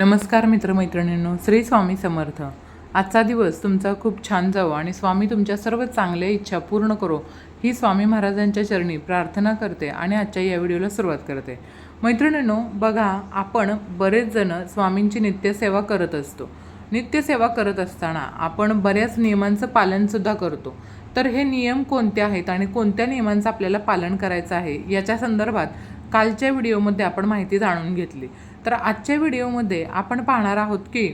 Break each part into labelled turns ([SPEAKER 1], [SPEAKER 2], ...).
[SPEAKER 1] नमस्कार मित्रमैत्रिणींनो श्री स्वामी समर्थ. आजचा दिवस तुमचा खूप छान जावो आणि स्वामी तुमच्या सर्व चांगल्या इच्छा पूर्ण करो ही स्वामी महाराजांच्या चरणी प्रार्थना करते आणि आजच्या या व्हिडिओला सुरुवात करते. मैत्रिणींनो बघा आपण बरेच जण स्वामींची नित्यसेवा करत असतो. नित्यसेवा करत असताना आपण बऱ्याच नियमांचं पालनसुद्धा करतो. तर हे नियम कोणते आहेत आणि कोणत्या नियमांचं आपल्याला पालन करायचं आहे याच्या संदर्भात कालच्या व्हिडिओमध्ये आपण माहिती जाणून घेतली. तर आजच्या व्हिडिओमध्ये आपण पाहणार आहोत की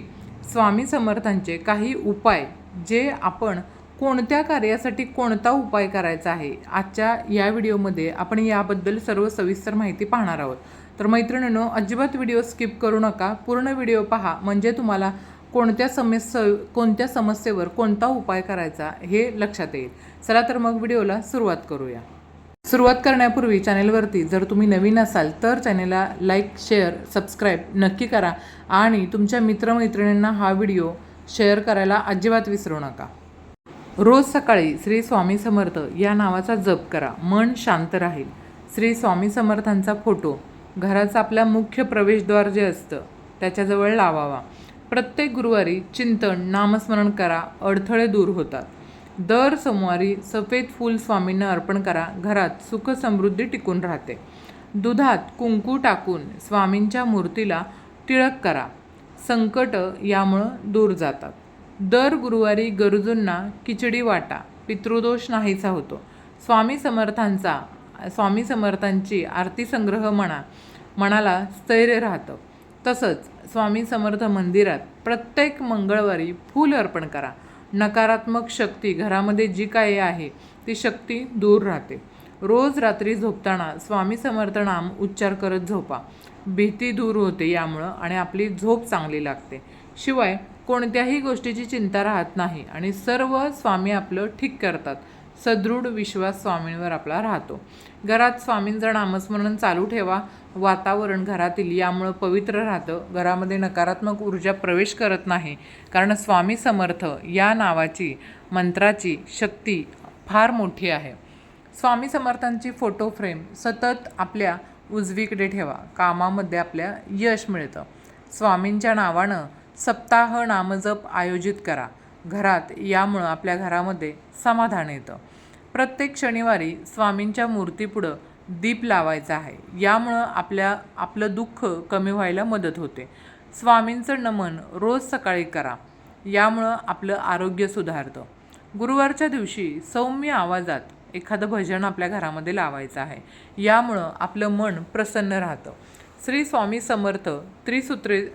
[SPEAKER 1] स्वामी समर्थांचे काही उपाय जे आपण कोणत्या कार्यासाठी कोणता उपाय करायचा आहे आजच्या या व्हिडिओमध्ये आपण याबद्दल सर्व सविस्तर माहिती पाहणार आहोत. तर मैत्रिणींनो अजिबात व्हिडिओ स्किप करू नका. पूर्ण व्हिडिओ पहा. म्हणजे तुम्हाला कोणत्या समस्य कोणत्या समस्येवर कोणता उपाय करायचा हे लक्षात येईल. चला तर मग व्हिडिओला सुरुवात करूया. सुरुवात करण्यापूर्वी चॅनेलवरती जर तुम्ही नवीन असाल तर चॅनेलला लाईक शेअर सबस्क्राईब नक्की करा आणि तुमच्या मित्रमैत्रिणींना हा व्हिडिओ शेअर करायला अजिबात विसरू नका. रोज सकाळी श्री स्वामी समर्थ या नावाचा जप करा. मन शांत राहील. श्री स्वामी समर्थांचा फोटो घराचं आपल्या मुख्य प्रवेशद्वार जे असतं त्याच्याजवळ लावावा. प्रत्येक गुरुवारी चिंतन नामस्मरण करा. अडथळे दूर होतात. दर सोमवारी सफेद फूल स्वामींना अर्पण करा घरात सुखसमृद्धी टिकून राहते. दुधात कुंकू टाकून स्वामींच्या मूर्तीला टिळक करा. संकट यामुळं दूर जातात. दर गुरुवारी गरजूंना खिचडी वाटा पितृदोष नाहीसा होतो. स्वामी समर्थांचा स्वामी समर्थांची आरती संग्रह म्हणा मनाला स्थैर्य राहतं. तसंच स्वामी समर्थ मंदिरात प्रत्येक मंगळवारी फूल अर्पण करा. नकारात्मक शक्ती घरामध्ये जी काही आहे ती शक्ती दूर राहते. रोज रात्री झोपताना स्वामी समर्थ नाम उच्चार करत झोपा. भीती दूर होते यामुळं आणि आपली झोप चांगली लागते. शिवाय कोणत्याही गोष्टीची चिंता राहत नाही आणि सर्व स्वामी आपलं ठीक करतात. सदृढ विश्वास स्वामींवर आपला राहतो. घरात स्वामींचं नामस्मरण चालू ठेवा. वातावरण घरातील यामुळं पवित्र राहतं. घरामध्ये नकारात्मक ऊर्जा प्रवेश करत नाही. कारण स्वामी समर्थ या नावाची मंत्राची शक्ती फार मोठी आहे. स्वामी समर्थांची फोटो फ्रेम सतत आपल्या उजवीकडे ठेवा. कामामध्ये आपल्या यश मिळतं. स्वामींच्या नावानं सप्ताह नामजप आयोजित करा. घरात यामुळं आपल्या घरामध्ये समाधान येतं. प्रत्येक शनिवारी स्वामींच्या मूर्तीपुढं दीप लावायचा आहे. यामुळं आपल्या आपलं दुःख कमी व्हायला मदत होते. स्वामींचं नमन रोज सकाळी करा. यामुळं आपलं आरोग्य सुधारतं. गुरुवारच्या दिवशी सौम्य आवाजात एखादं भजन आपल्या घरामध्ये लावायचं आहे. यामुळं आपलं मन प्रसन्न राहतं. श्री स्वामी समर्थ त्रिसूत्रे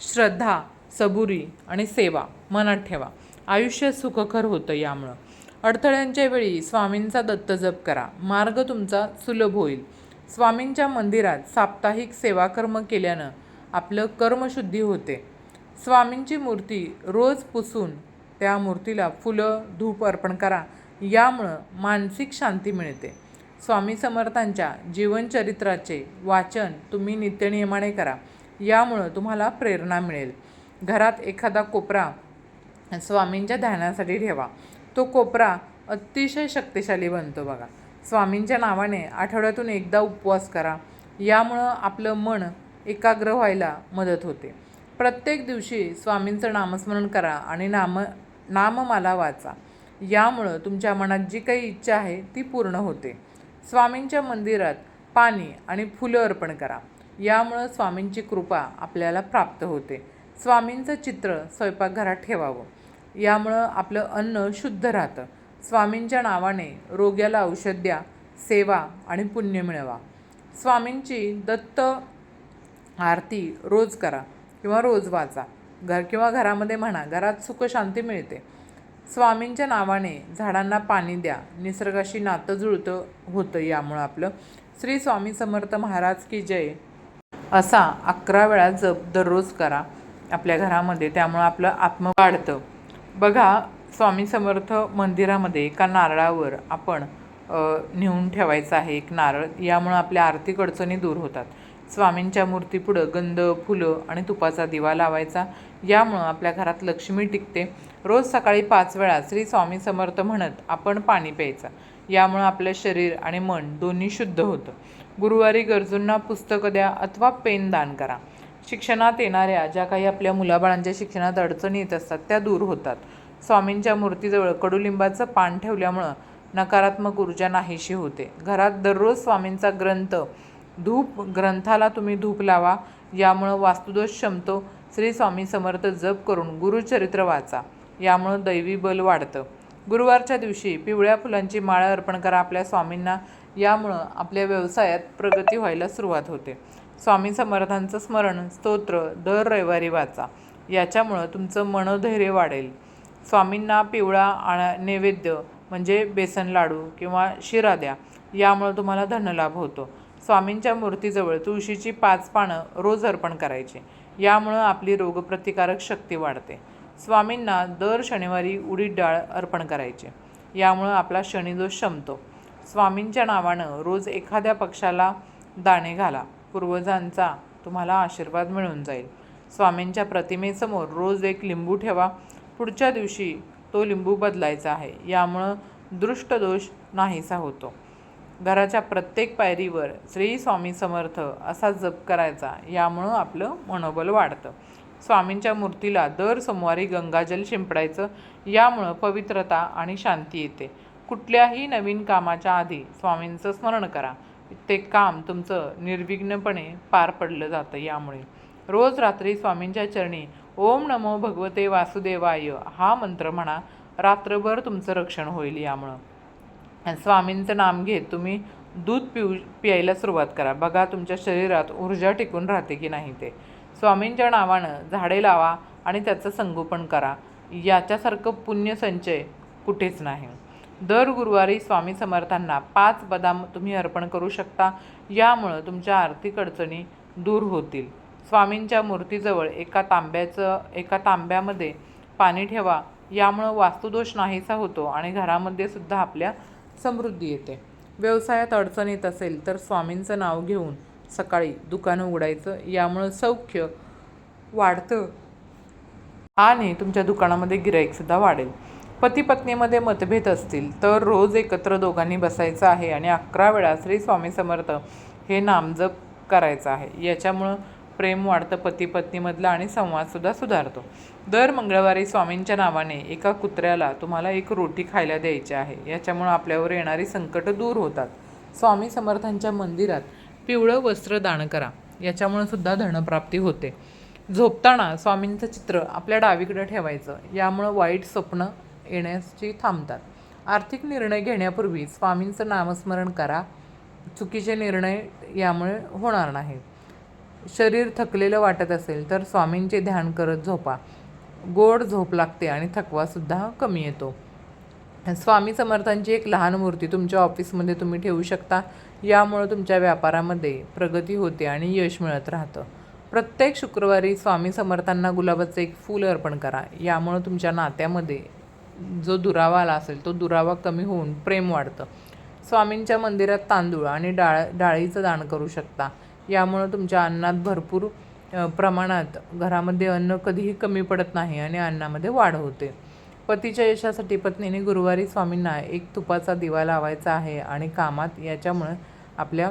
[SPEAKER 1] श्रद्धा सबुरी आणि सेवा मनात ठेवा. आयुष्य सुखकर होतं यामुळं. अडथळ्यांच्या वेळी स्वामींचा दत्तजप करा. मार्ग तुमचा सुलभ होईल. स्वामींच्या मंदिरात साप्ताहिक सेवाकर्म केल्यानं आपलं कर्मशुद्धी होते. स्वामींची मूर्ती रोज पुसून त्या मूर्तीला फुलं धूप अर्पण करा. यामुळं मानसिक शांती मिळते. स्वामी समर्थांच्या जीवनचरित्राचे वाचन तुम्ही नित्यनियमाने करा. यामुळं तुम्हाला प्रेरणा मिळेल. घरात एखादा कोपरा स्वामींच्या ध्यानासाठी ठेवा. तो कोपरा अतिशय शक्तिशाली बनतो बघा. स्वामींच्या नावाने आठवड्यातून एकदा उपवास करा. यामुळं आपलं मन एकाग्र व्हायला मदत होते. प्रत्येक दिवशी स्वामींचं नामस्मरण करा आणि नाम नाममाला वाचा. यामुळं तुमच्या मनात जी काही इच्छा आहे ती पूर्ण होते. स्वामींच्या मंदिरात पाणी आणि फुलं अर्पण करा. यामुळं स्वामींची कृपा आपल्याला प्राप्त होते. स्वामींचं चित्र स्वयंपाकघरात ठेवावं. यामुळं आपलं अन्न शुद्ध राहतं. स्वामींच्या नावाने रोग्याला औषध द्या सेवा आणि पुण्य मिळवा. स्वामींची दत्त आरती रोज करा किंवा रोज वाचा. घर किंवा घरामध्ये म्हणा घरात सुखशांती मिळते. स्वामींच्या नावाने झाडांना पाणी द्या. निसर्गाशी नातं जुळतं होतं यामुळं आपलं. श्री स्वामी समर्थ महाराज की जय. असा अकरा वेळा जप दररोज करा आपल्या घरामध्ये. त्यामुळं आपलं आत्म वाढतं. बघा स्वामी समर्थ मंदिरामध्ये एका नारळावर आपण नेऊन ठेवायचं आहे एक नारळ. यामुळं आपल्या आर्थिक अडचणी दूर होतात. स्वामींच्या मूर्तीपुढं गंध फुलं आणि तुपाचा दिवा लावायचा. यामुळं आपल्या घरात लक्ष्मी टिकते. रोज सकाळी पाच वेळा श्री स्वामी समर्थ म्हणत आपण पाणी प्यायचं. यामुळं आपलं शरीर आणि मन दोन्ही शुद्ध होतं. गुरुवारी गरजूंना पुस्तकं द्या अथवा पेन दान करा. शिक्षणात येणाऱ्या ज्या काही आपल्या मुलाबाळांच्या शिक्षणात अडचणी येत असतात त्या दूर होतात. स्वामींच्या मूर्तीजवळ कडुलिंबाचं पान ठेवल्यामुळं नकारात्मक ऊर्जा नाहीशी होते. घरात दररोज स्वामींचा ग्रंथ धूप ग्रंथाला तुम्ही धूप लावा यामुळं वास्तुदोष क्षमतो श्री स्वामी समर्थ जप करून गुरुचरित्र वाचा यामुळं दैवी बल वाढतं. गुरुवारच्या दिवशी पिवळ्या फुलांची माळ अर्पण करा आपल्या स्वामींना यामुळं आपल्या व्यवसायात प्रगती व्हायला सुरुवात होते. स्वामी समर्थांचं स्मरण स्तोत्र दर रविवारी वाचा. याच्यामुळं तुमचं मनोधैर्य वाढेल. स्वामींना पिवळा आणा नैवेद्य म्हणजे बेसन लाडू किंवा शिरा द्या. यामुळं तुम्हाला धनलाभ होतो. स्वामींच्या मूर्तीजवळ तुळशीची पाच पानं रोज अर्पण करायची. यामुळं आपली रोगप्रतिकारक शक्ती वाढते. स्वामींना दर शनिवारी उडीद डाळ अर्पण करायचे. यामुळं आपला शनिदोष शमतो स्वामींच्या नावानं रोज एखाद्या पक्षाला दाणे घाला. पूर्वजांचा तुम्हाला आशीर्वाद मिळून जाईल. स्वामींच्या प्रतिमेसमोर रोज एक लिंबू ठेवा. पुढच्या दिवशी तो लिंबू बदलायचा आहे. यामुळं दृष्टदोष नाहीसा होतो. घराच्या प्रत्येक पायरीवर श्री स्वामी समर्थ असा जप करायचा. यामुळं आपलं मनोबल वाढतं. स्वामींच्या मूर्तीला दर सोमवारी गंगाजल शिंपडायचं. यामुळं पवित्रता आणि शांती येते. कुठल्याही नवीन कामाच्या आधी स्वामींचं स्मरण करा. ते काम तुमचं निर्विघ्नपणे पार पडलं जातं यामुळे. रोज रात्री स्वामींच्या चरणी ओम नमो भगवते वासुदेवाय हा मंत्र म्हणा रात्रभर तुमचं रक्षण होईल यामुळं. स्वामींचं नाम घेत तुम्ही दूध पिऊ प्यायला सुरुवात करा. बघा तुमच्या शरीरात ऊर्जा टिकून राहते की नाही ते. स्वामींच्या नावानं झाडे लावा आणि त्याचं संगोपन करा. याच्यासारखं पुण्यसंचय कुठेच नाही. दर गुरुवारी स्वामी समर्थांना पाच बदाम तुम्ही अर्पण करू शकता. यामुळं तुमच्या आर्थिक अडचणी दूर होतील. स्वामींच्या मूर्तीजवळ एका तांब्याचं एका तांब्यामध्ये पाणी ठेवा. यामुळं वास्तुदोष नाहीसा होतो आणि घरामध्ये सुद्धा आपल्या समृद्धी येते. व्यवसायात अडचण येत असेल तर स्वामींचं नाव घेऊन सकाळी दुकान उघडायचं. यामुळं सौख्य वाढतं आणि तुमच्या दुकानामध्ये गिराईकसुद्धा वाढेल. पती पत्नीमध्ये मतभेद असतील तर रोज एकत्र दोघांनी बसायचं आहे आणि अकरा वेळा श्री स्वामी समर्थ हे नामजप करायचं आहे. याच्यामुळं प्रेम वाढतं पती पत्नीमधलं आणि संवादसुद्धा सुधारतो. दर मंगळवारी स्वामींच्या नावाने एका कुत्र्याला तुम्हाला एक रोटी खायला द्यायची आहे. याच्यामुळं आपल्यावर येणारी संकटं दूर होतात. स्वामी समर्थांच्या मंदिरात पिवळं वस्त्र दान करा. याच्यामुळं सुद्धा धनप्राप्ती होते. झोपताना स्वामींचं चित्र आपल्या डावीकडे ठेवायचं. यामुळं वाईट स्वप्न येण्याची थांबतात. आर्थिक निर्णय घेण्यापूर्वी स्वामींचं नामस्मरण करा. चुकीचे निर्णय यामुळे होणार नाही. शरीर थकलेलं वाटत असेल तर स्वामींचे ध्यान करत झोपा. गोड झोप लागते आणि थकवासुद्धा कमी येतो. स्वामी समर्थांची एक लहान मूर्ती तुमच्या ऑफिसमध्ये तुम्ही ठेवू शकता. यामुळं तुमच्या व्यापारामध्ये प्रगती होते आणि यश मिळत राहतं. प्रत्येक शुक्रवारी स्वामी समर्थांना गुलाबाचं एक फूल अर्पण करा. यामुळं तुमच्या नात्यामध्ये जो दुरावा आला असेल तो दुरावा कमी होऊन प्रेम वाढतं. स्वामींच्या मंदिरात तांदूळ आणि डाळ डाळीचं दान करू शकता. यामुळं तुमच्या अन्नात भरपूर प्रमाणात घरामध्ये अन्न कधीही कमी पडत नाही आणि अन्नामध्ये वाढ होते. पतीच्या यशासाठी पत्नीने गुरुवारी स्वामींना एक तुपाचा दिवा लावायचा आहे आणि कामात याच्यामुळं आपल्या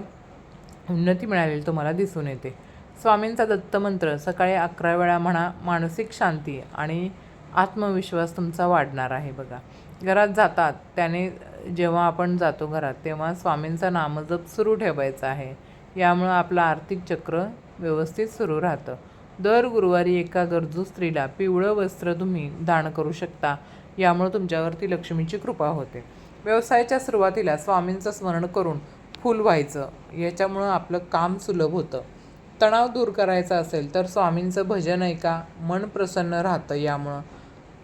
[SPEAKER 1] उन्नती मिळालेली तुम्हाला दिसून येते. स्वामींचा दत्तमंत्र सकाळी अकरा वेळा म्हणा मानसिक शांती आणि आत्मविश्वास तुमचा वाढणार आहे बघा. घरात जातात त्याने जेव्हा आपण जातो घरात तेव्हा स्वामींचा नामजप सुरू ठेवायचा आहे. यामुळं आपलं आर्थिक चक्र व्यवस्थित सुरू राहतं. दर गुरुवारी एका गरजू स्त्रीला पिवळं वस्त्र तुम्ही दान करू शकता. यामुळं तुमच्यावरती लक्ष्मीची कृपा होते. व्यवसायाच्या सुरुवातीला स्वामींचं स्मरण करून फुल व्हायचं. याच्यामुळं आपलं काम सुलभ होतं. तणाव दूर करायचा असेल तर स्वामींचं भजन ऐका मन प्रसन्न राहतं यामुळं.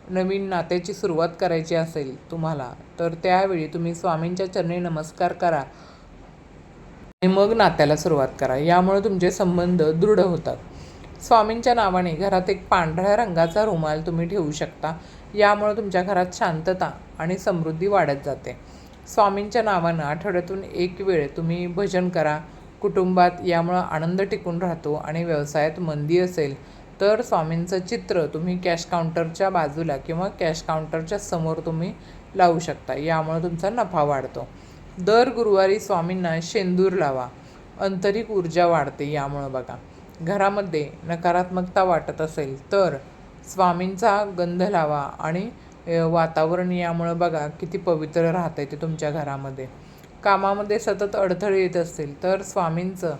[SPEAKER 1] नवीन नात्याची सुरुवात करायची असेल तुम्हाला तर त्यावेळी तुम्ही स्वामींच्या चरणी नमस्कार करा. आणि मग नात्याला सुरुवात करा. यामुळे तुमचे संबंध दृढ होतात. स्वामींच्या नावाने घरात एक पांढऱ्या रंगाचा रुमाल तुम्ही ठेवू शकता. यामुळे तुमच्या घरात शांतता आणि समृद्धी वाढत जाते. स्वामींच्या नावानं आठवड्यातून एक वेळ तुम्ही भजन करा. कुटुंबात यामुळं आनंद टिकून राहतो आणि व्यवसायात मंदी असेल. तर स्वामींचं चित्र तुम्ही कॅश काउंटरच्या बाजूला किंवा कॅश काउंटरच्या समोर तुम्ही लावू शकता. यामुळे तुमचा नफा वाढतो. दर गुरुवारी स्वामींना शेंदूर लावा. आंतरिक ऊर्जा वाढते यामुळं बघा. घरामध्ये नकारात्मकता वाटत असेल तर स्वामींचा गंध लावा आणि वातावरण यामुळं बघा किती पवित्र राहतं ते तुमच्या घरामध्ये. कामामध्ये सतत अडथळे येत असतील तर स्वामींचं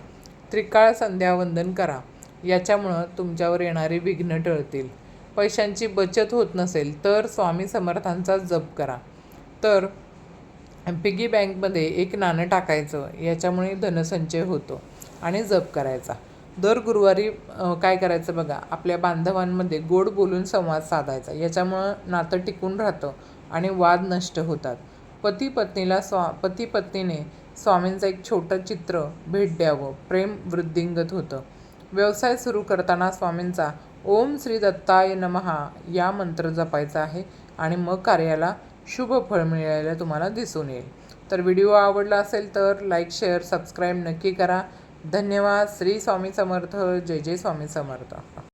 [SPEAKER 1] त्रिकाळ संध्यावंदन करा. याच्यामुळं तुमच्यावर येणारी विघ्न टळतील. पैशांची बचत होत नसेल तर स्वामी समर्थांचा जप करा. तर पिगी बँकमध्ये एक नाणं टाकायचं याच्यामुळे धनसंचय होतो आणि जप करायचा. दर गुरुवारी काय करायचं बघा आपल्या बांधवांमध्ये गोड बोलून संवाद साधायचा. याच्यामुळं नातं टिकून राहतं आणि वाद नष्ट होतात. पती पत्नीला स्वा पती पत्नीने स्वामींचं एक छोटं चित्र भेट द्यावं. प्रेम वृद्धिंगत होतं. व्यवसाय सुरू करताना स्वामींचा ओम श्री दत्ताय नमहा या मंत्र जपायचा आहे आणि मग कार्याला शुभ फळ मिळायला तुम्हाला दिसून येईल. तर व्हिडिओ आवडला असेल तर लाईक शेअर सबस्क्राईब नक्की करा. धन्यवाद. श्री स्वामी समर्थ. जय जय स्वामी समर्थ.